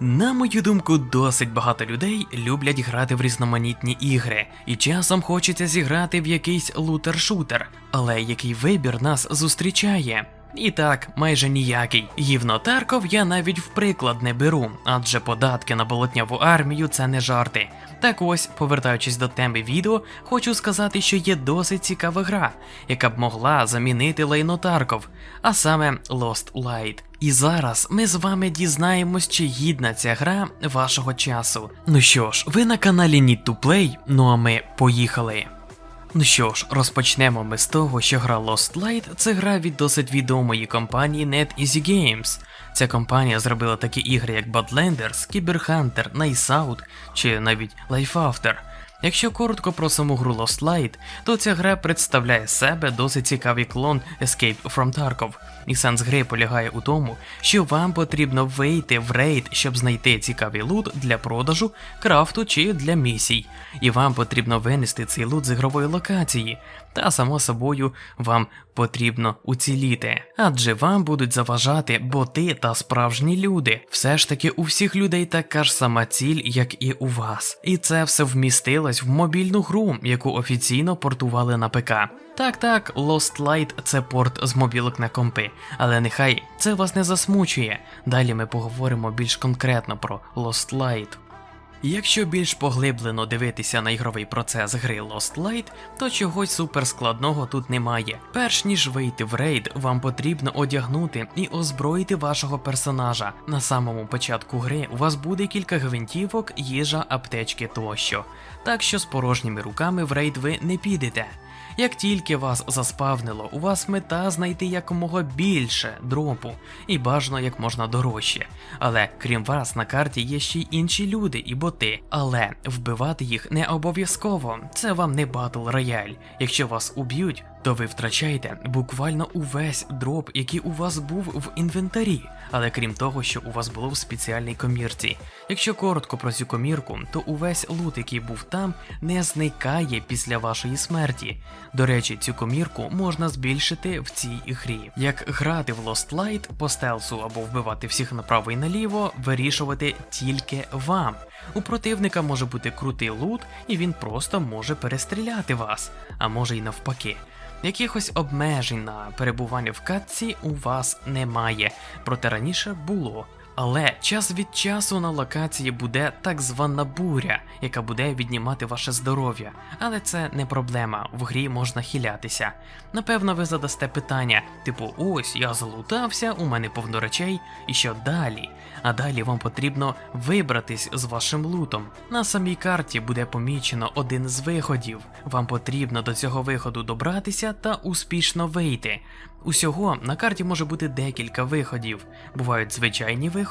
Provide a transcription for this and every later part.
На мою думку, досить багато людей люблять грати в різноманітні ігри, і часом хочеться зіграти в якийсь лутер-шутер, але який вибір нас зустрічає? І так, майже ніякий. Гівно Тарков я навіть в приклад не беру, адже податки на болотняву армію це не жарти. Так ось, повертаючись до теми відео, хочу сказати, що є досить цікава гра, яка б могла замінити лайно Тарков, а саме Lost Light. І зараз ми з вами дізнаємось, чи гідна ця гра вашого часу. Ну що ж, ви на каналі Need to Play, ну а ми поїхали. Ну що ж, розпочнемо ми з того, що гра Lost Light це гра від досить відомої компанії NetEasy Games. Ця компанія зробила такі ігри, як Badlanders, Cyber Hunter, Out чи навіть Life After. Якщо коротко про саму гру Lost Light, то ця гра представляє себе досить цікавий клон Escape from Tarkov. І сенс гри полягає у тому, що вам потрібно вийти в рейд, щоб знайти цікавий лут для продажу, крафту чи для місій. І вам потрібно винести цей лут з ігрової локації. Та само собою вам потрібно уціліти, адже вам будуть заважати боти та справжні люди. Все ж таки у всіх людей така ж сама ціль, як і у вас. І це все вмістилось в мобільну гру, яку офіційно портували на ПК. Так, так, Lost Light це порт з мобілок на компи, але нехай це вас не засмучує. Далі ми поговоримо більш конкретно про Lost Light. Якщо більш поглиблено дивитися на ігровий процес гри Lost Light, то чогось суперскладного тут немає. Перш ніж вийти в рейд, вам потрібно одягнути і озброїти вашого персонажа. На самому початку гри у вас буде кілька гвинтівок, їжа, аптечки тощо. Так що з порожніми руками в рейд ви не підете. Як тільки вас заспавнило, у вас мета знайти якомога більше дропу і бажано як можна дорожче. Але крім вас на карті є ще й інші люди і боти. Але вбивати їх не обов'язково. Це вам не батл рояль. Якщо вас уб'ють, то ви втрачаєте буквально увесь дроп, який у вас був в інвентарі. Але крім того, що у вас було в спеціальній комірці. Якщо коротко про цю комірку, то увесь лут, який був там, не зникає після вашої смерті. До речі, цю комірку можна збільшити в цій грі. Як грати в Lost Light по стелсу або вбивати всіх направо і наліво, вирішувати тільки вам. У противника може бути крутий лут, і він просто може перестріляти вас, а може й навпаки. Якихось обмежень на перебування в катці у вас немає, проте раніше було. Але час від часу на локації буде так звана буря, яка буде віднімати ваше здоров'я. Але це не проблема, в грі можна хилятися. Напевно, ви задасте питання, типу, ось я залутався, у мене повно речей, і що далі? А далі вам потрібно вибратись з вашим лутом. На самій карті буде помічено один з виходів. Вам потрібно до цього виходу добратися та успішно вийти. Усього на карті може бути декілька виходів. Бувають звичайні виходи,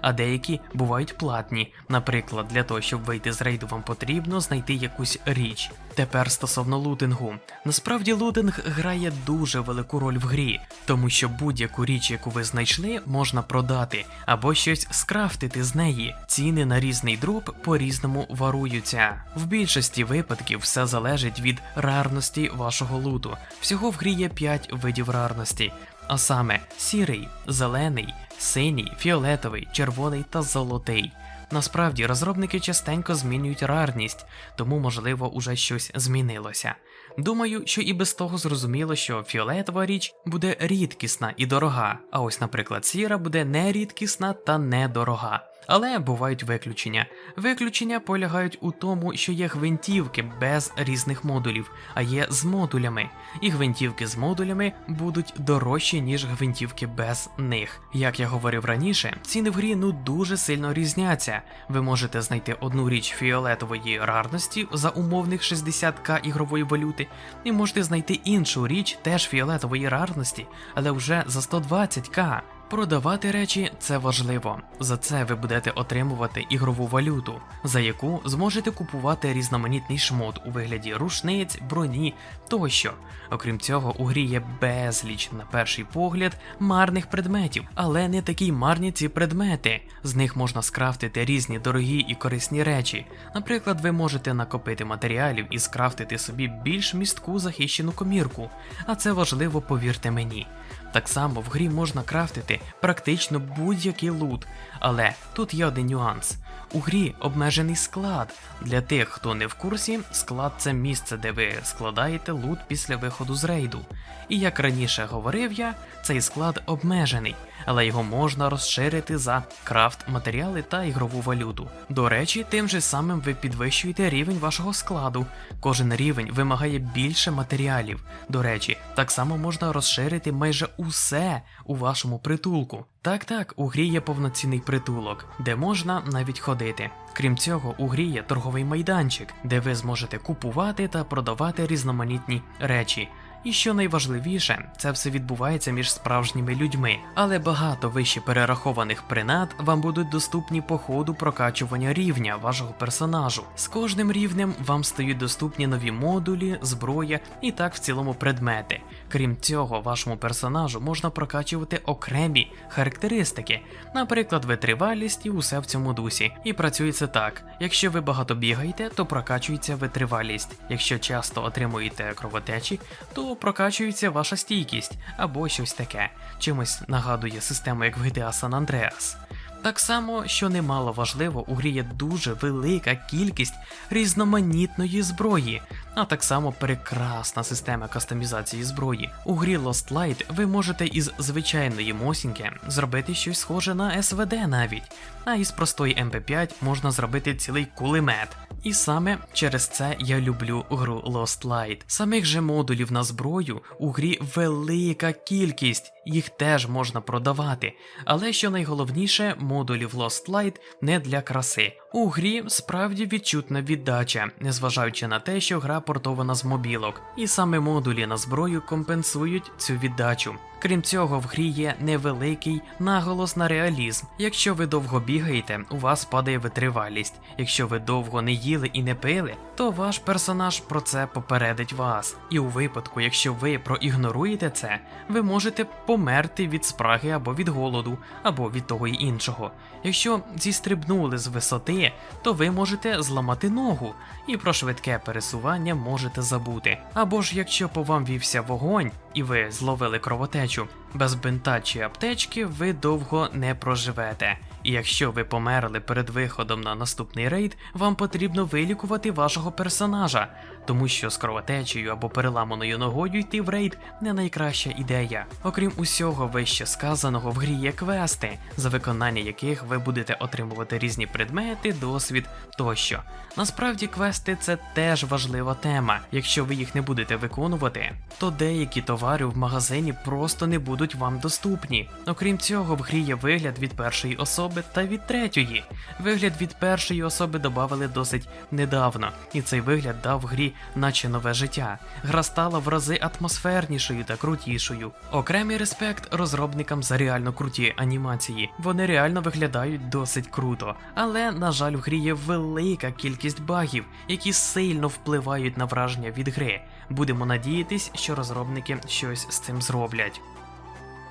а деякі бувають платні. Наприклад, для того, щоб вийти з рейду, вам потрібно знайти якусь річ. Тепер стосовно лутингу. Насправді лутинг грає дуже велику роль в грі, тому що будь-яку річ, яку ви знайшли, можна продати або щось скрафтити з неї. Ціни на різний дроп по-різному варуються. В більшості випадків все залежить від рарності вашого луту. Всього в грі є 5 видів рарності, а саме сірий, зелений, синій, фіолетовий, червоний та золотий. Насправді розробники частенько змінюють рарність, тому можливо уже щось змінилося. Думаю, що і без того зрозуміло, що фіолетова річ буде рідкісна і дорога, а ось, наприклад, сіра буде нерідкісна та недорога. Але бувають виключення. Виключення полягають у тому, що є гвинтівки без різних модулів, а є з модулями. І гвинтівки з модулями будуть дорожчі, ніж гвинтівки без них. Як я говорив раніше, ціни в грі ну дуже сильно різняться. Ви можете знайти одну річ фіолетової рарності за умовних 60к ігрової валюти, і можете знайти іншу річ теж фіолетової рарності, але вже за 120к. Продавати речі це важливо. За це ви будете отримувати ігрову валюту, за яку зможете купувати різноманітний шмот у вигляді рушниць, броні тощо. Окрім цього, у грі є безліч, на перший погляд, марних предметів, але не такі марні ці предмети. З них можна скрафтити різні дорогі і корисні речі. Наприклад, ви можете накопити матеріалів і скрафтити собі більш містку захищену комірку, а це важливо, повірте мені. Так само в грі можна крафтити практично будь-який лут. Але тут є один нюанс. У грі обмежений склад. Для тих, хто не в курсі, склад це місце, де ви складаєте лут після виходу з рейду. І як раніше говорив я, цей склад обмежений, але його можна розширити за крафт матеріали та ігрову валюту. До речі, тим же самим ви підвищуєте рівень вашого складу. Кожен рівень вимагає більше матеріалів. До речі, так само можна розширити майже усе у вашому притулку. Так, так, у грі є повноцінний притулок, де можна навіть ходити. Крім цього, у грі є торговий майданчик, де ви зможете купувати та продавати різноманітні речі. І що найважливіше, це все відбувається між справжніми людьми, але багато вище перерахованих принад вам будуть доступні по ходу прокачування рівня вашого персонажу. З кожним рівнем вам стають доступні нові модулі, зброя і так в цілому предмети. Крім цього, вашому персонажу можна прокачувати окремі характеристики, наприклад, витривалість і усе в цьому дусі. І працює це так: якщо ви багато бігаєте, то прокачується витривалість. Якщо часто отримуєте кровотечі, то прокачується ваша стійкість або щось таке. Чимось нагадує систему, як в GTA San Andreas. Так само, що немало важливо, у грі є дуже велика кількість різноманітної зброї, а так само прекрасна система кастомізації зброї. У грі Lost Light ви можете із звичайної мосінки зробити щось схоже на СВД навіть, а із простої МП5 можна зробити цілий кулемет. І саме через це я люблю гру Lost Light. Самих же модулів на зброю у грі велика кількість, їх теж можна продавати. Але що найголовніше, модулів Lost Light не для краси. У грі справді відчутна віддача, незважаючи на те, що гра портована з мобілок, і саме модулі на зброю компенсують цю віддачу. Крім цього, в грі є невеликий наголос на реалізм. Якщо ви довго бігаєте, у вас падає витривалість. Якщо ви довго не їли і не пили, то ваш персонаж про це попередить вас. І у випадку, якщо ви проігноруєте це, ви можете померти від спраги або від голоду, або від того й іншого. Якщо зістрибнули з висоти, то ви можете зламати ногу, і про швидке пересування можете забути. Або ж якщо по вам вівся вогонь і ви зловили кровотечу, без бинта чи аптечки ви довго не проживете. І якщо ви померли перед виходом на наступний рейд, вам потрібно вилікувати вашого персонажа, тому що з кровотечею або переламаною ногою йти в рейд не найкраща ідея. Окрім усього вище сказаного, в грі є квести, за виконання яких ви будете отримувати різні предмети, досвід тощо. Насправді, квести це теж важлива тема. Якщо ви їх не будете виконувати, то деякі товари в магазині просто не будуть вам доступні. Окрім цього, в грі є вигляд від першої особи та від третьої. Вигляд від першої особи додали досить недавно, і цей вигляд дав грі наче нове життя. Гра стала в рази атмосфернішою та крутішою. Окремий респект розробникам за реально круті анімації. Вони реально виглядають досить круто, але на жаль, в грі є велика кількість багів, які сильно впливають на враження від гри. Будемо надіятись, що розробники щось з цим зроблять.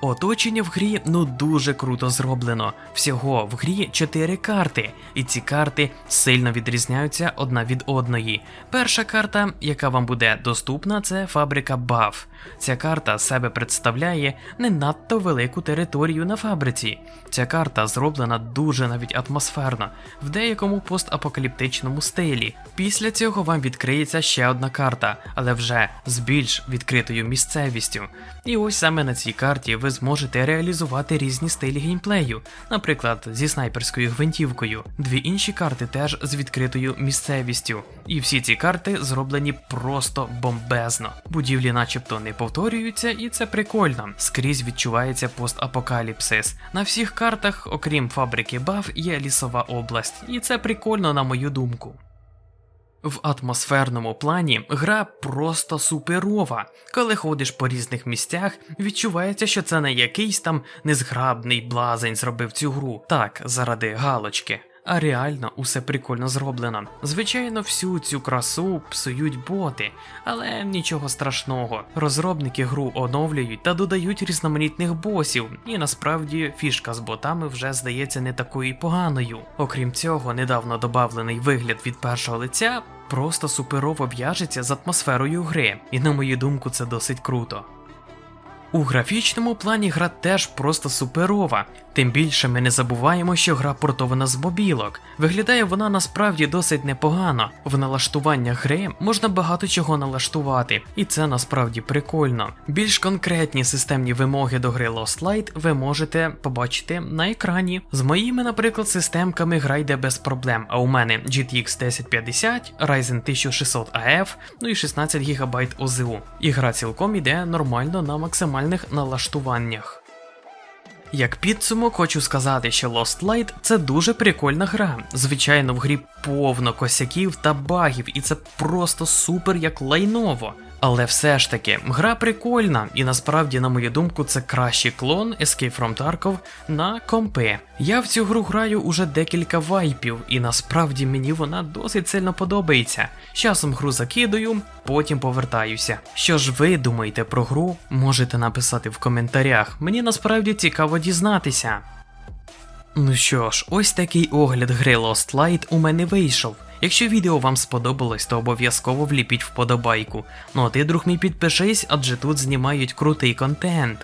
Оточення в грі ну дуже круто зроблено. Всього в грі 4 карти, і ці карти сильно відрізняються одна від одної. Перша карта, яка вам буде доступна, це фабрика Баф. Ця карта себе представляє не надто велику територію на фабриці. Ця карта зроблена дуже навіть атмосферно, в деякому постапокаліптичному стилі. Після цього вам відкриється ще одна карта, але вже з більш відкритою місцевістю. І ось саме на цій карті ви зможете реалізувати різні стилі геймплею, наприклад, зі снайперською гвинтівкою. Дві інші карти теж з відкритою місцевістю. І всі ці карти зроблені просто бомбезно. Будівлі, начебто, не повторюються, і це прикольно. Скрізь відчувається постапокаліпсис. На всіх картах, окрім фабрики Баф, є лісова область, і це прикольно, на мою думку. В атмосферному плані гра просто суперова. Коли ходиш по різних місцях, відчувається, що це не якийсь там незграбний блазень зробив цю гру. Так, заради галочки. А реально усе прикольно зроблено. Звичайно, всю цю красу псують боти, але нічого страшного. Розробники гру оновлюють та додають різноманітних босів, і насправді фішка з ботами вже здається не такою поганою. Окрім цього, недавно додавлений вигляд від першого лиця просто суперово в'яжеться з атмосферою гри, і на мою думку, це досить круто. У графічному плані гра теж просто суперова. Тим більше ми не забуваємо, що гра портована з мобілок. Виглядає вона насправді досить непогано. В налаштуваннях гри можна багато чого налаштувати, і це насправді прикольно. Більш конкретні системні вимоги до гри Lost Light ви можете побачити на екрані. З моїми, наприклад, системками гра йде без проблем. А у мене GTX 1050, Ryzen 1600 AF, ну і 16 ГБ ОЗУ. І гра цілком іде нормально на максимальних налаштуваннях. Як підсумок, хочу сказати, що Lost Light це дуже прикольна гра. Звичайно, в грі повно косяків та багів, і це просто супер як лайново. Але все ж таки, гра прикольна, і насправді, на мою думку, це кращий клон Escape from Tarkov на компи. Я в цю гру граю уже декілька вайпів, і насправді мені вона досить сильно подобається. Часом гру закидую, потім повертаюся. Що ж ви думаєте про гру? Можете написати в коментарях. Мені насправді цікаво дізнатися. Ну що ж, ось такий огляд гри Lost Light у мене вийшов. Якщо відео вам сподобалось, то обов'язково вліпіть вподобайку. Ну а ти, друг мій, підпишись, адже тут знімають крутий контент.